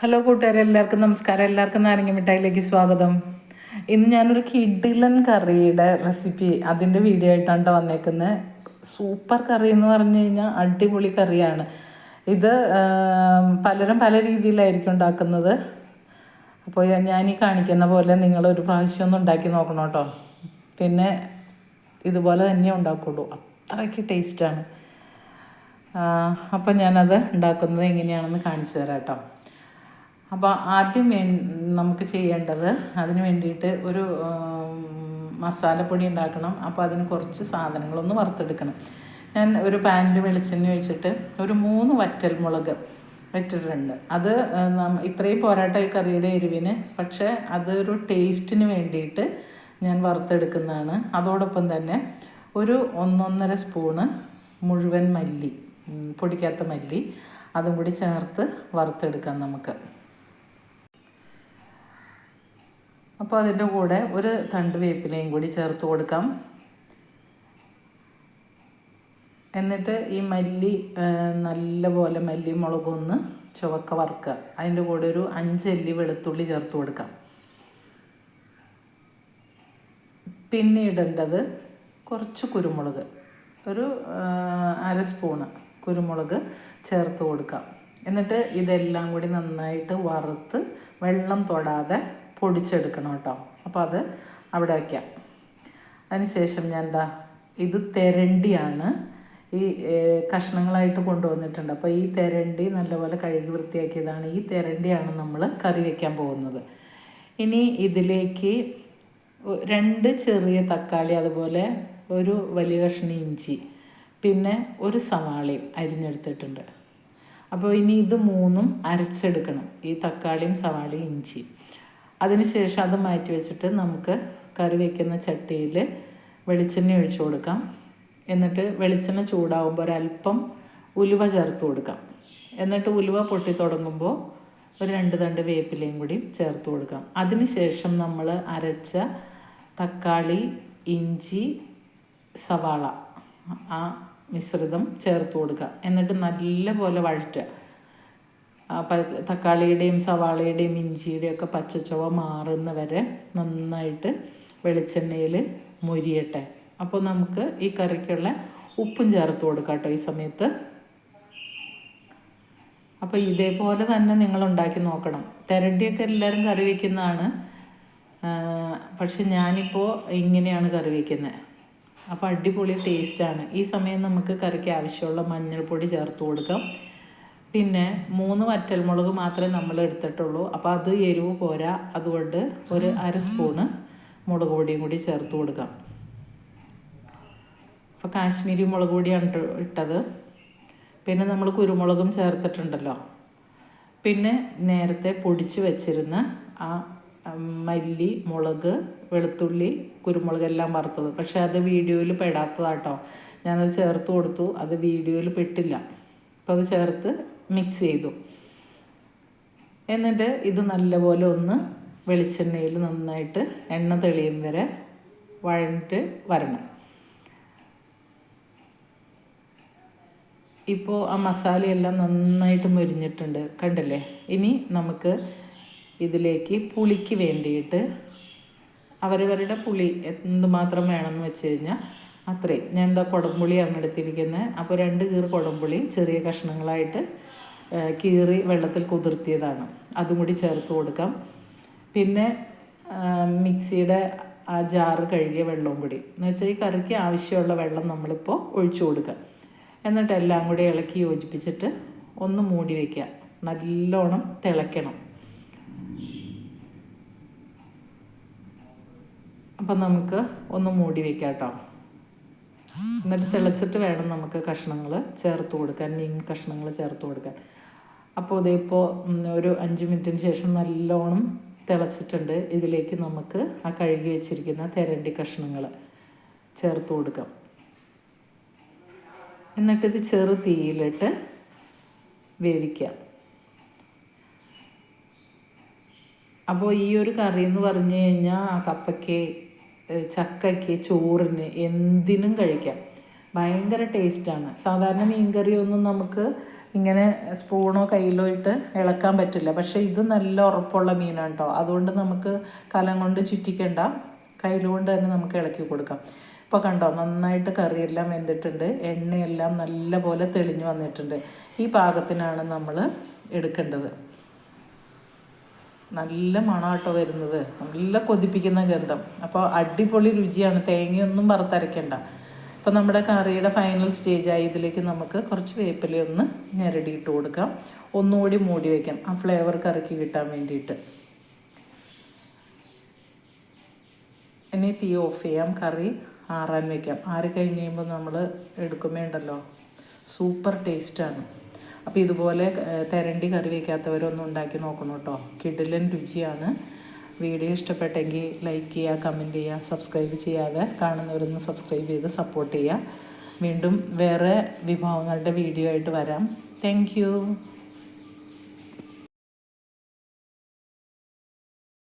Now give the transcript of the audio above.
Hello കൂട്ടുകാരെ എല്ലാവർക്കും നമസ്കാരം. എല്ലാവർക്കും നാരങ്ങ മിഠായിലേക്ക് സ്വാഗതം. ഇന്ന് ഞാനൊരു കിഡിലൻ കറിയുടെ റെസിപ്പി അതിന്റെ വീഡിയോ ആയിട്ടാണ് ട്ടോ വന്നേക്കുന്നത് സൂപ്പർ കറി എന്ന് പറഞ്ഞു കഴിഞ്ഞാൽ അടിപൊളി കറിയാണ്. ഇത് പലരും പല രീതിയിലായിരിക്കും ഉണ്ടാക്കുന്നത്. അപ്പോൾ ഞാൻ ഈ കാണിക്കുന്ന പോലെ നിങ്ങൾ ഒരു പ്രാവശ്യം ഒന്ന് ഉണ്ടാക്കി നോക്കണം കേട്ടോ. പിന്നെ ഇതുപോലെ തന്നെ ഉണ്ടാക്കുള്ളൂ. അത്രയ്ക്ക് ടേസ്റ്റാണ് അപ്പോൾ ഞാനത് ഉണ്ടാക്കുന്നത് എങ്ങനെയാണെന്ന് കാണിച്ചു തരാം കേട്ടോ. അപ്പോൾ ആദ്യം നമുക്ക് ചെയ്യേണ്ടത് അതിന് വേണ്ടിയിട്ട് ഒരു മസാലപ്പൊടി ഉണ്ടാക്കണം. അപ്പോൾ അതിന് കുറച്ച് സാധനങ്ങളൊന്ന് വറുത്തെടുക്കണം. ഞാൻ ഒരു പാനിൽ വെളിച്ചെണ്ണ ഒഴിച്ചിട്ട് ഒരു മൂന്ന് വറ്റൽ മുളക് വെച്ചിട്ടുണ്ട് അത് ഇത്രയും പോരാട്ടം ഈ കറിയുടെ എരിവിന് പക്ഷേ അതൊരു ടേസ്റ്റിന് വേണ്ടിയിട്ട് ഞാൻ വറുത്തെടുക്കുന്നതാണ്. അതോടൊപ്പം തന്നെ ഒരു ഒന്നൊന്നര സ്പൂണ് മുഴുവൻ മല്ലി പൊടിക്കാത്ത മല്ലി അതും കൂടി ചേർത്ത് വറുത്തെടുക്കാം നമുക്ക്. അപ്പോൾ അതിന്റെ കൂടെ ഒരു തണ്ട് വേപ്പിലയും കൂടി ചേർത്ത് കൊടുക്കാം. എന്നിട്ട് ഈ മല്ലി നല്ലപോലെ മല്ലി മുളകൊന്ന് ചുവക്ക വറുക്കുക. അതിന്റെ കൂടെ ഒരു അഞ്ചല്ലി വെളുത്തുള്ളി ചേർത്ത് കൊടുക്കാം. പിന്നെ ഇടേണ്ടത് കുറച്ച് കുരുമുളക്. ഒരു അര സ്പൂണ് കുരുമുളക് ചേർത്ത് കൊടുക്കാം. എന്നിട്ട് ഇതെല്ലാം കൂടി നന്നായിട്ട് വറുത്ത് വെള്ളം തൊടാതെ പൊടിച്ചെടുക്കണം കേട്ടോ. അപ്പോൾ അത് അവിടെ വയ്ക്കാം അതിനുശേഷം ഞാൻ എന്താ ഇത് തെരണ്ടിയാണ്. ഈ കഷ്ണങ്ങളായിട്ട് കൊണ്ടുവന്നിട്ടുണ്ട്. അപ്പോൾ ഈ തെരണ്ടി നല്ലപോലെ കഴുകി വൃത്തിയാക്കിയതാണ് ഈ തെരണ്ടിയാണ് നമ്മൾ കറി വയ്ക്കാൻ പോകുന്നത്. ഇനി ഇതിലേക്ക് രണ്ട് ചെറിയ തക്കാളി അതുപോലെ ഒരു വലിയ കഷ്ണി ഇഞ്ചി പിന്നെ ഒരു സവാളയും അരിഞ്ഞെടുത്തിട്ടുണ്ട്. അപ്പോൾ ഇനി ഇത് മൂന്നും അരച്ചെടുക്കണം. ഈ തക്കാളിയും സവാളയും ഇഞ്ചി അതിനുശേഷം അത് മാറ്റി വെച്ചിട്ട് നമുക്ക് കറി വയ്ക്കുന്ന ചട്ടിയിൽ വെളിച്ചെണ്ണ ഒഴിച്ചു കൊടുക്കാം. എന്നിട്ട് വെളിച്ചെണ്ണ ചൂടാവുമ്പോൾ ഒരല്പം ഉലുവ ചേർത്ത് കൊടുക്കാം. എന്നിട്ട് ഉലുവ പൊട്ടി തുടങ്ങുമ്പോൾ ഒരു രണ്ട് തണ്ട് വേപ്പിലയും കൂടി ചേർത്ത് കൊടുക്കാം. അതിനുശേഷം നമ്മൾ അരച്ച തക്കാളി ഇഞ്ചി സവാള ആ മിശ്രിതം ചേർത്ത് കൊടുക്കുക. എന്നിട്ട് നല്ലപോലെ വഴറ്റുക. തക്കാളിയുടെയും സവാളയുടെയും ഇഞ്ചിയുടെയും ഒക്കെ പച്ചച്ചുവ മാറുന്ന വരെ നന്നായിട്ട് വെളിച്ചെണ്ണയിൽ മുരിയട്ടെ. അപ്പോൾ നമുക്ക് ഈ കറിക്കുള്ള ഉപ്പും ചേർത്ത് കൊടുക്കാം കേട്ടോ ഈ സമയത്ത്. അപ്പോൾ ഇതേപോലെ തന്നെ നിങ്ങൾ ഉണ്ടാക്കി നോക്കണം. തിരണ്ടിയൊക്കെ എല്ലാവരും കറി വയ്ക്കുന്നതാണ് പക്ഷെ ഞാനിപ്പോൾ ഇങ്ങനെയാണ് കറി വയ്ക്കുന്നത് അപ്പോൾ അടിപൊളി ടേസ്റ്റാണ് ഈ സമയം നമുക്ക് കറിക്ക് ആവശ്യമുള്ള മഞ്ഞൾപ്പൊടി ചേർത്ത് കൊടുക്കാം. പിന്നെ മൂന്ന് വറ്റൽമുളക് മാത്രമേ നമ്മൾ എടുത്തിട്ടുള്ളൂ അപ്പോൾ അത് എരിവ് പോരാ. അതുകൊണ്ട് ഒരു അര സ്പൂണ് മുളക് പൊടിയും കൂടി ചേർത്ത് കൊടുക്കാം. അപ്പോൾ കാശ്മീരി മുളക് പൊടിയാണ് ഇട്ടത്. പിന്നെ നമ്മൾ കുരുമുളകും ചേർത്തിട്ടുണ്ടല്ലോ. പിന്നെ നേരത്തെ പൊടിച്ച് വെച്ചിരുന്ന ആ മല്ലി മുളക് വെളുത്തുള്ളി കുരുമുളക് എല്ലാം വറുത്തത്. പക്ഷേ അത് വീഡിയോയിൽ പെടാത്തതാട്ടോ. ഞാനത് ചേർത്ത് കൊടുത്തു. അത് വീഡിയോയിൽ പെട്ടില്ല. അപ്പോൾ അത് ചേർത്ത് മിക്സ് ചെയ്തു. എന്നിട്ട് ഇത് നല്ലപോലെ ഒന്ന് വെളിച്ചെണ്ണയിൽ നന്നായിട്ട് എണ്ണ തെളിയും വരെ വഴഞ്ഞിട്ട് വരണം. ഇപ്പോൾ ആ മസാലയെല്ലാം നന്നായിട്ട് മുരിഞ്ഞിട്ടുണ്ട് കണ്ടില്ലേ? ഇനി നമുക്ക് ഇതിലേക്ക് പുളിക്ക് വേണ്ടിയിട്ട് അവരവരുടെ പുളി എന്തുമാത്രം വേണമെന്ന് വെച്ച് കഴിഞ്ഞാൽ അത്രയും. ഞാൻ എന്താ കുടംപുളിയാണ് എടുത്തിരിക്കുന്നത് അപ്പോൾ രണ്ട് കീർ കുടംപുളി ചെറിയ കഷ്ണങ്ങളായിട്ട് കീറി വെള്ളത്തിൽ കുതിർത്തിയതാണ്. അതും കൂടി ചേർത്ത് കൊടുക്കാം. പിന്നെ മിക്സിയുടെ ആ ജാറ് കഴുകിയ വെള്ളവും കൂടി. എന്ന് വെച്ചാൽ ഈ കറിക്ക് ആവശ്യമുള്ള വെള്ളം നമ്മളിപ്പോൾ ഒഴിച്ചു കൊടുക്കുക. എന്നിട്ട് എല്ലാം കൂടി ഇളക്കി യോജിപ്പിച്ചിട്ട് ഒന്ന് മൂടി വയ്ക്കുക നല്ലോണം തിളയ്ക്കണം. അപ്പം നമുക്ക് ഒന്ന് മൂടി വയ്ക്കാം കേട്ടോ. എന്നിട്ട് തിളച്ചിട്ട് വേണം നമുക്ക് കഷ്ണങ്ങൾ ചേർത്ത് കൊടുക്കാൻ. മീൻ കഷ്ണങ്ങൾ ചേർത്ത് കൊടുക്കാൻ. അപ്പോൾ ഇതിപ്പോൾ ഒരു അഞ്ച് മിനിറ്റിന് ശേഷം നല്ലോണം തിളച്ചിട്ടുണ്ട്. ഇതിലേക്ക് നമുക്ക് ആ കഴുകി വെച്ചിരിക്കുന്ന തെരണ്ടി കഷ്ണങ്ങൾ ചേർത്ത് കൊടുക്കാം. എന്നിട്ടിത് ചെറു തീയിലിട്ട് വേവിക്കാം. അപ്പോൾ ഈ ഒരു കറി എന്ന് പറഞ്ഞു കഴിഞ്ഞാൽ കപ്പയ്ക്ക് ചക്കയ്ക്ക് ചോറിന് എന്തിനും കഴിക്കാം. ഭയങ്കര ടേസ്റ്റാണ് സാധാരണ മീൻ മീൻകറിയൊന്നും നമുക്ക് ഇങ്ങനെ സ്പൂണോ കയ്യിലോ ഇട്ട് ഇളക്കാൻ പറ്റില്ല. പക്ഷേ ഇത് നല്ല ഉറപ്പുള്ള മീനാണ് കേട്ടോ അതുകൊണ്ട് നമുക്ക് കലം കൊണ്ട് ചുറ്റിക്കണ്ട. കയ്യിലുകൊണ്ട് തന്നെ നമുക്ക് ഇളക്കി കൊടുക്കാം. ഇപ്പോൾ കണ്ടോ നന്നായിട്ട് കറിയെല്ലാം വെന്തിട്ടുണ്ട്. എണ്ണയെല്ലാം നല്ല പോലെ തെളിഞ്ഞു വന്നിട്ടുണ്ട്. ഈ പാകത്തിനാണ് നമ്മൾ എടുക്കേണ്ടത്. നല്ല മണമാട്ടോ വരുന്നത്. നല്ല കൊതിപ്പിക്കുന്ന ഗന്ധം. അപ്പോൾ അടിപൊളി രുചിയാണ്. തേങ്ങയൊന്നും വറുത്തരയ്ക്കണ്ട. അപ്പോൾ നമ്മുടെ കറിയുടെ ഫൈനൽ സ്റ്റേജായി ഇതിലേക്ക് നമുക്ക് കുറച്ച് വേപ്പില ഒന്ന് ഞെരടിയിട്ട് കൊടുക്കാം. ഒന്നുകൂടി മൂടി വയ്ക്കാം ആ ഫ്ലേവർ കറിക്ക് കിട്ടാൻ വേണ്ടിയിട്ട്. ഇനി തീ ഓഫ് ചെയ്യാം. കറി ആറാൻ വയ്ക്കാം ആറി കഴിഞ്ഞ് കഴിയുമ്പോൾ നമ്മൾ എടുക്കുമേ ഉണ്ടല്ലോ സൂപ്പർ ടേസ്റ്റാണ് അപ്പോൾ ഇതുപോലെ തെരണ്ടി കറി വയ്ക്കാത്തവരൊന്നും ഉണ്ടാക്കി നോക്കണം കേട്ടോ. കിടിലൻ രുചിയാണ്. വീഡിയോ ഇഷ്ടപ്പെട്ടെങ്കിൽ ലൈക്ക് ചെയ്യുക കമന്റ് ചെയ്യുക സബ്സ്ക്രൈബ് ചെയ്യാതെ കാണുന്നവരൊന്ന് സബ്സ്ക്രൈബ് ചെയ്ത് സപ്പോർട്ട് ചെയ്യുക. വീണ്ടും വേറെ വിഭവങ്ങളുടെ വീഡിയോ ആയിട്ട് വരാം. താങ്ക്